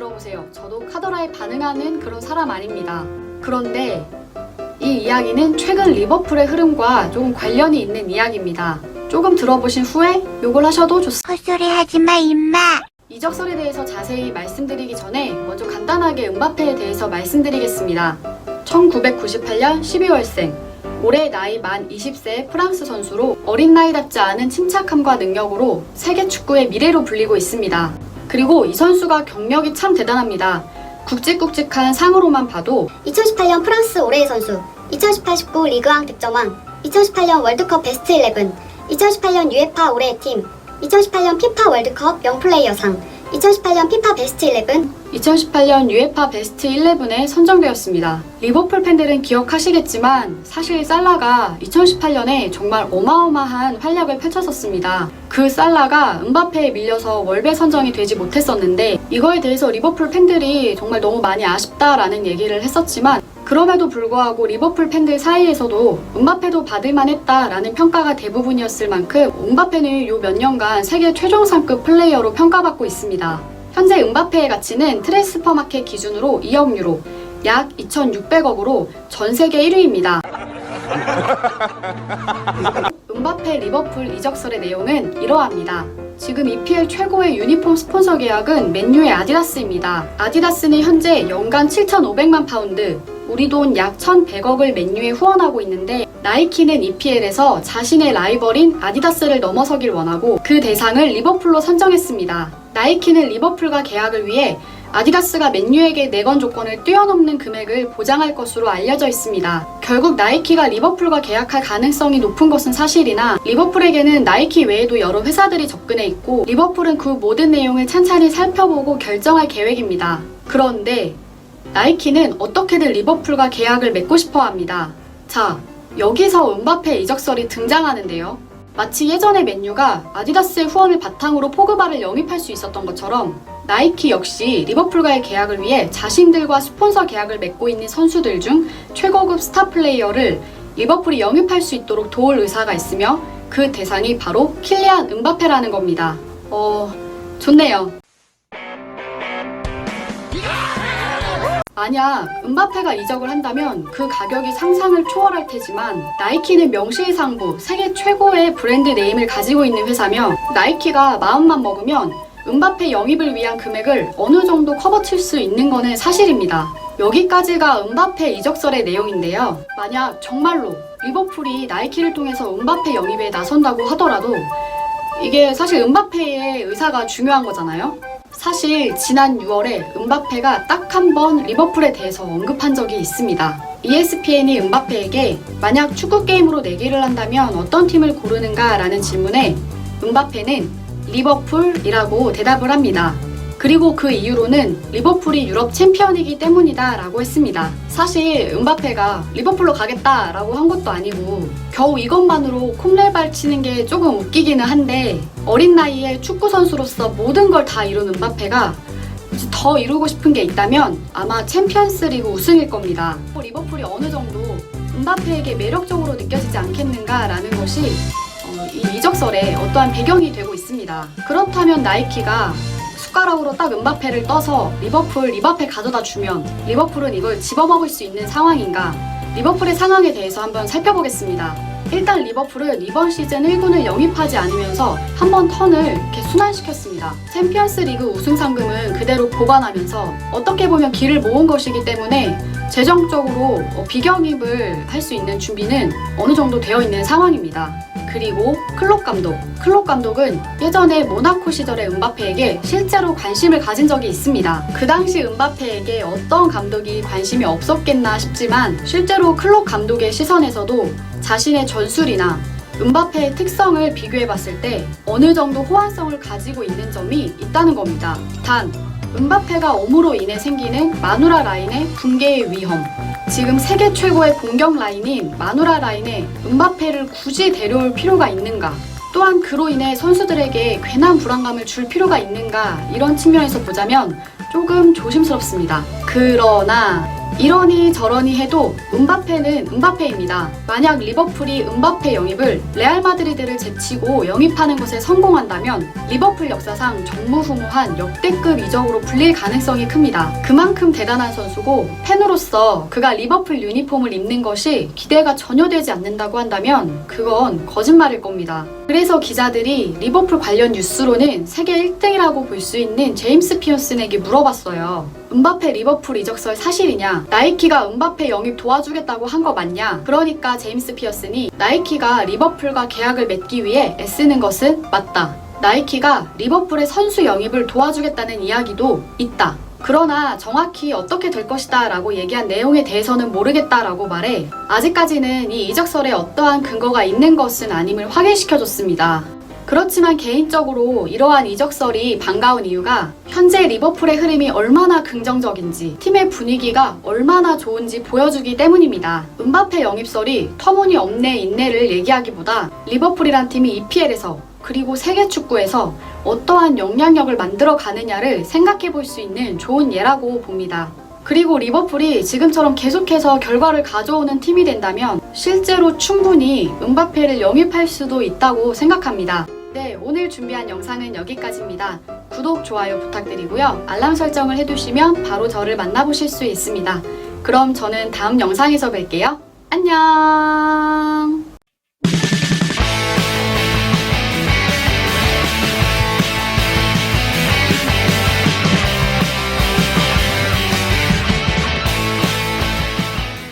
들어보세요. 저도 카더라에 반응하는 그런 사람 아닙니다. 그런데 이 이야기는 최근 리버풀의 흐름과 조금 관련이 있는 이야기입니다. 조금 들어보신 후에 욕을 하셔도 좋습니다. 헛소리 하지 마, 임마. 이적설에 대해서 자세히 말씀드리기 전에 먼저 간단하게 음바페에 대해서 말씀드리겠습니다. 1998년 12월생, 올해 나이 만 20세 프랑스 선수로 어린 나이답지 않은 침착함과 능력으로 세계 축구의 미래로 불리고 있습니다. 그리고 이 선수가 경력이 참 대단합니다. 굵직굵직한 상으로만 봐도 2018년 프랑스 올해의 선수, 2018-19 리그왕 득점왕, 2018년 월드컵 베스트 11, 2018년 UEFA 올해의 팀, 2018년 피파 월드컵 명플레이어상, 2018년 피파 베스트 11, 2018년 UEFA 베스트 11에 선정되었습니다. 리버풀 팬들은 기억하시겠지만 사실 살라가 2018년에 정말 어마어마한 활약을 펼쳤었습니다. 그 살라가 은바페에 밀려서 월배 선정이 되지 못했었는데 이거에 대해서 리버풀 팬들이 정말 너무 많이 아쉽다라는 얘기를 했었지만 그럼에도 불구하고 리버풀 팬들 사이에서도 은바페도 받을만 했다라는 평가가 대부분이었을 만큼 은바페는 요 몇 년간 세계 최정상급 플레이어로 평가받고 있습니다. 현재 은바페의 가치는 트랜스퍼 마켓 기준으로 2억 유로, 약 2,600억으로 전 세계 1위입니다. 은바페 리버풀 이적설의 내용은 이러합니다. 지금 EPL 최고의 유니폼 스폰서 계약은 맨유의 아디다스입니다. 아디다스는 현재 연간 7,500만 파운드, 우리 돈 약 1,100억을 맨유에 후원하고 있는데 나이키는 EPL에서 자신의 라이벌인 아디다스를 넘어서길 원하고 그 대상을 리버풀로 선정했습니다. 나이키는 리버풀과 계약을 위해 아디다스가 맨유에게 내건 조건을 뛰어넘는 금액을 보장할 것으로 알려져 있습니다. 결국 나이키가 리버풀과 계약할 가능성이 높은 것은 사실이나 리버풀에게는 나이키 외에도 여러 회사들이 접근해 있고 리버풀은 그 모든 내용을 찬찬히 살펴보고 결정할 계획입니다. 그런데 나이키는 어떻게든 리버풀과 계약을 맺고 싶어 합니다. 자, 여기서 은바페 이적설이 등장하는데요. 마치 예전에 맨유가 아디다스의 후원을 바탕으로 포그바를 영입할 수 있었던 것처럼 나이키 역시 리버풀과의 계약을 위해 자신들과 스폰서 계약을 맺고 있는 선수들 중 최고급 스타 플레이어를 리버풀이 영입할 수 있도록 도울 의사가 있으며 그 대상이 바로 킬리안 은바페라는 겁니다. 어, 좋네요. 만약 은바페가 이적을 한다면 그 가격이 상상을 초월할 테지만 나이키는 명실상부 세계 최고의 브랜드 네임을 가지고 있는 회사며 나이키가 마음만 먹으면 은바페 영입을 위한 금액을 어느 정도 커버칠 수 있는 거는 사실입니다. 여기까지가 은바페 이적설의 내용인데요. 만약 정말로 리버풀이 나이키를 통해서 은바페 영입에 나선다고 하더라도 이게 사실 은바페의 의사가 중요한 거잖아요. 사실 지난 6월에 은바페가 딱 한 번 리버풀에 대해서 언급한 적이 있습니다. ESPN이 은바페에게 만약 축구 게임으로 내기를 한다면 어떤 팀을 고르는가 라는 질문에 은바페는 리버풀이라고 대답을 합니다. 그리고 그 이유로는 리버풀이 유럽 챔피언이기 때문이다 라고 했습니다. 사실 은바페가 리버풀로 가겠다 라고 한 것도 아니고 겨우 이것만으로 콤레발 치는 게 조금 웃기기는 한데 어린 나이에 축구 선수로서 모든 걸 다 이룬 은바페가 더 이루고 싶은 게 있다면 아마 챔피언스 리그 우승일 겁니다. 리버풀이 어느 정도 은바페에게 매력적으로 느껴지지 않겠는가라는 것이 어, 이 이적설에 어떠한 배경이 되고 있습니다. 그렇다면 나이키가 숟가락으로 딱 은바페를 떠서 리버풀 리바페 가져다 주면 리버풀은 이걸 집어먹을 수 있는 상황인가? 리버풀의 상황에 대해서 한번 살펴보겠습니다. 일단 리버풀은 이번 시즌 1군을 영입하지 않으면서 한 번 턴을 이렇게 순환시켰습니다. 챔피언스 리그 우승 상금은 그대로 보관하면서 어떻게 보면 길을 모은 것이기 때문에 재정적으로 어, 비경입을 할 수 있는 준비는 어느 정도 되어 있는 상황입니다. 그리고 클롭 감독. 클롭 감독은 예전에 모나코 시절의 은바페에게 실제로 관심을 가진 적이 있습니다. 그 당시 은바페에게 어떤 감독이 관심이 없었겠나 싶지만 실제로 클롭 감독의 시선에서도 자신의 전술이나 은바페의 특성을 비교해 봤을 때 어느 정도 호환성을 가지고 있는 점이 있다는 겁니다. 단, 은바페가 옴으로 인해 생기는 마누라 라인의 붕괴의 위험. 지금 세계 최고의 공격 라인인 마누라 라인에 은바페를 굳이 데려올 필요가 있는가? 또한 그로 인해 선수들에게 괜한 불안감을 줄 필요가 있는가? 이런 측면에서 보자면 조금 조심스럽습니다. 그러나 이러니 저러니 해도 은바페는 은바페입니다. 만약 리버풀이 은바페 영입을 레알 마드리드를 제치고 영입하는 것에 성공한다면 리버풀 역사상 정무후무한 역대급 이적으로 불릴 가능성이 큽니다. 그만큼 대단한 선수고 팬으로서 그가 리버풀 유니폼을 입는 것이 기대가 전혀 되지 않는다고 한다면 그건 거짓말일 겁니다. 그래서 기자들이 리버풀 관련 뉴스로는 세계 1등이라고 볼 수 있는 제임스 피어슨에게 물어봤어요. 은바페 리버풀 이적설 사실이냐? 나이키가 은바페 영입 도와주겠다고 한 거 맞냐? 그러니까 제임스 피어슨이 나이키가 리버풀과 계약을 맺기 위해 애쓰는 것은 맞다. 나이키가 리버풀의 선수 영입을 도와주겠다는 이야기도 있다. 그러나 정확히 어떻게 될 것이다 라고 얘기한 내용에 대해서는 모르겠다 라고 말해 아직까지는 이 이적설에 어떠한 근거가 있는 것은 아님을 확인시켜줬습니다. 그렇지만 개인적으로 이러한 이적설이 반가운 이유가 현재 리버풀의 흐름이 얼마나 긍정적인지 팀의 분위기가 얼마나 좋은지 보여주기 때문입니다. 은바페 영입설이 터무니없네 인내를 얘기하기보다 리버풀이란 팀이 EPL에서 그리고 세계 축구에서 어떠한 영향력을 만들어 가느냐를 생각해 볼 수 있는 좋은 예라고 봅니다. 그리고 리버풀이 지금처럼 계속해서 결과를 가져오는 팀이 된다면 실제로 충분히 은바페를 영입할 수도 있다고 생각합니다. 네, 오늘 준비한 영상은 여기까지입니다. 구독, 좋아요 부탁드리고요. 알람 설정을 해두시면 바로 저를 만나보실 수 있습니다. 그럼 저는 다음 영상에서 뵐게요. 안녕!